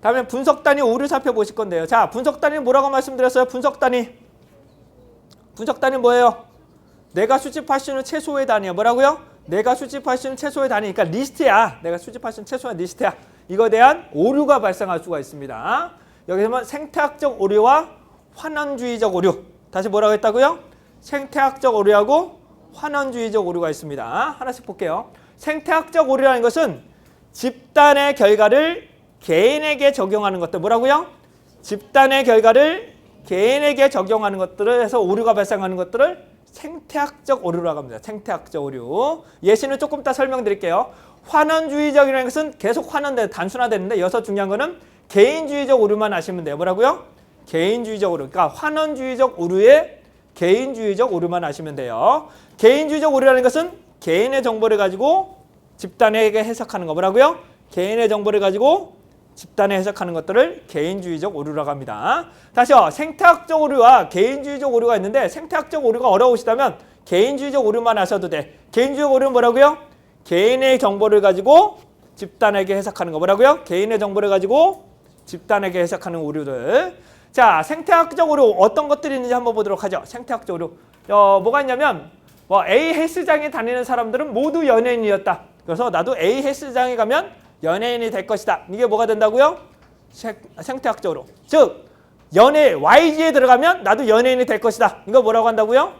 다음에 분석 단위 오류 살펴보실 건데요. 자, 분석 단위 뭐라고 말씀드렸어요? 분석 단위. 분석 단위 뭐예요? 내가 수집할 수 있는 최소의 단위야. 뭐라고요? 내가 수집할 수 있는 최소의 단위. 그러니까 리스트야. 내가 수집할 수 있는 최소의 리스트야. 이거에 대한 오류가 발생할 수가 있습니다. 여기서 면 생태학적 오류와 환원주의적 오류. 다시 뭐라고 했다고요? 생태학적 오류하고 환원주의적 오류가 있습니다. 하나씩 볼게요. 생태학적 오류라는 것은 집단의 결과를 개인에게 적용하는 것들 뭐라고요? 집단의 결과를 개인에게 적용하는 것들을 해서 오류가 발생하는 것들을 생태학적 오류라고 합니다. 생태학적 오류. 예시는 조금 이따 설명드릴게요. 환원주의적이라는 것은 계속 환원돼 단순화되는데 여기서 중요한 거는 개인주의적 오류만 아시면 돼요. 뭐라고요? 개인주의적 오류. 그러니까 환원주의적 오류에 개인주의적 오류만 아시면 돼요. 개인주의적 오류라는 것은 개인의 정보를 가지고 집단에게 해석하는 거 뭐라고요? 개인의 정보를 가지고 집단에 해석하는 것들을 개인주의적 오류라고 합니다. 다시요. 생태학적 오류와 개인주의적 오류가 있는데 생태학적 오류가 어려우시다면 개인주의적 오류만 하셔도 돼. 개인주의적 오류는 뭐라고요? 개인의 정보를 가지고 집단에게 해석하는 거 뭐라고요? 개인의 정보를 가지고 집단에게 해석하는 오류들. 자, 생태학적 오류 어떤 것들이 있는지 한번 보도록 하죠. 생태학적 오류. 어, 뭐가 있냐면 뭐 A 헬스장에 다니는 사람들은 모두 연예인이었다. 그래서 나도 A 헬스장에 가면 연예인이 될 것이다. 이게 뭐가 된다고요? 생- 생태학적으로. 즉 연예 YG에 들어가면 나도 연예인이 될 것이다. 이거 뭐라고 한다고요?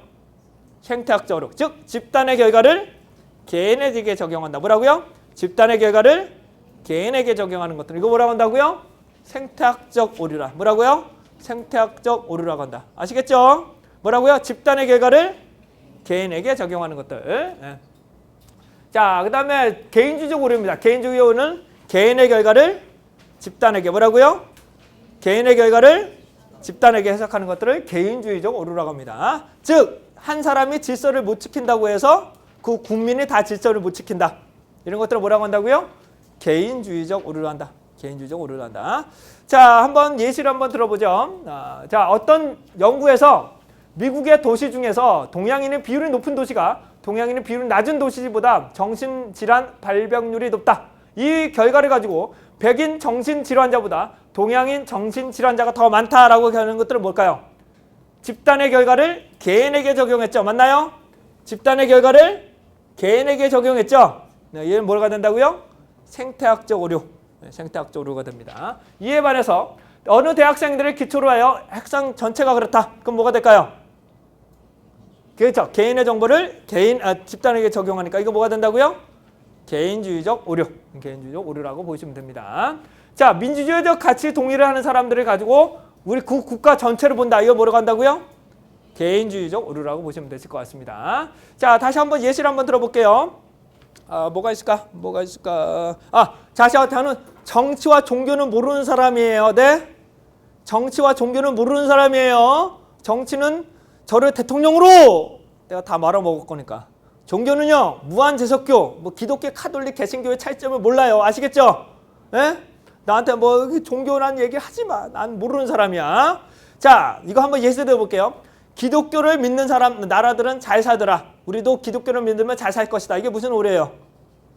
생태학적으로. 즉 집단의 결과를 개인에게 적용한다. 뭐라고요? 집단의 결과를 개인에게 적용하는 것들. 이거 뭐라고 한다고요? 생태학적 오류라. 뭐라고요? 생태학적 오류라고 한다. 아시겠죠? 뭐라고요? 집단의 결과를 개인에게 적용하는 것들. 예. 자, 그 다음에 개인주의적 오류입니다. 개인주의 오류는 개인의 결과를 집단에게 뭐라고요? 개인의 결과를 집단에게 해석하는 것들을 개인주의적 오류라고 합니다. 즉, 한 사람이 질서를 못 지킨다고 해서 그 국민이 다 질서를 못 지킨다. 이런 것들을 뭐라고 한다고요? 개인주의적 오류를 한다. 개인주의적 오류를 한다. 자, 한번 예시를 한번 들어보죠. 아, 자, 어떤 연구에서 미국의 도시 중에서 동양인의 비율이 높은 도시가 동양인의 비율이 낮은 도시보다 정신질환 발병률이 높다. 이 결과를 가지고 백인 정신질환자보다 동양인 정신질환자가 더 많다라고 하는 것들은 뭘까요? 집단의 결과를 개인에게 적용했죠. 맞나요? 집단의 결과를 개인에게 적용했죠. 네, 얘는 뭐가 된다고요? 생태학적 오류. 네, 생태학적 오류가 됩니다. 이에 반해서 어느 대학생들을 기초로 하여 학생 전체가 그렇다. 그럼 뭐가 될까요? 그렇죠. 개인의 정보를 개인 아, 집단에게 적용하니까 이거 뭐가 된다고요? 개인주의적 오류. 개인주의적 오류라고 보시면 됩니다. 자, 민주주의적 가치 동의를 하는 사람들을 가지고 우리 국, 국가 전체를 본다. 이거 뭐라고 한다고요? 개인주의적 오류라고 보시면 되실 것 같습니다. 자, 다시 한번 예시를 한번 들어볼게요. 아, 뭐가 있을까? 뭐가 있을까? 아, 자, 저는 정치와 종교는 모르는 사람이에요. 네? 정치와 종교는 모르는 사람이에요. 정치는 저를 대통령으로 내가 다 말아먹을 거니까. 종교는요, 무한제석교, 뭐 기독교, 카톨릭, 개신교의 차이점을 몰라요. 아시겠죠? 예? 나한테 뭐 종교란 얘기 하지 마. 난 모르는 사람이야. 자, 이거 한번 예시 들어볼게요. 기독교를 믿는 사람, 나라들은 잘 살더라. 우리도 기독교를 믿으면 잘 살 것이다. 이게 무슨 오래요?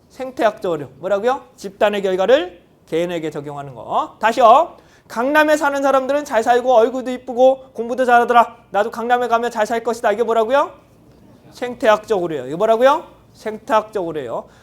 생태학적 오류. 뭐라고요? 집단의 결과를 개인에게 적용하는 거. 다시요. 강남에 사는 사람들은 잘 살고 얼굴도 이쁘고 공부도 잘하더라. 나도 강남에 가면 잘 살 것이다. 이게 뭐라고요? 생태학적 오류예요. 이거 뭐라고요? 생태학적 오류예요.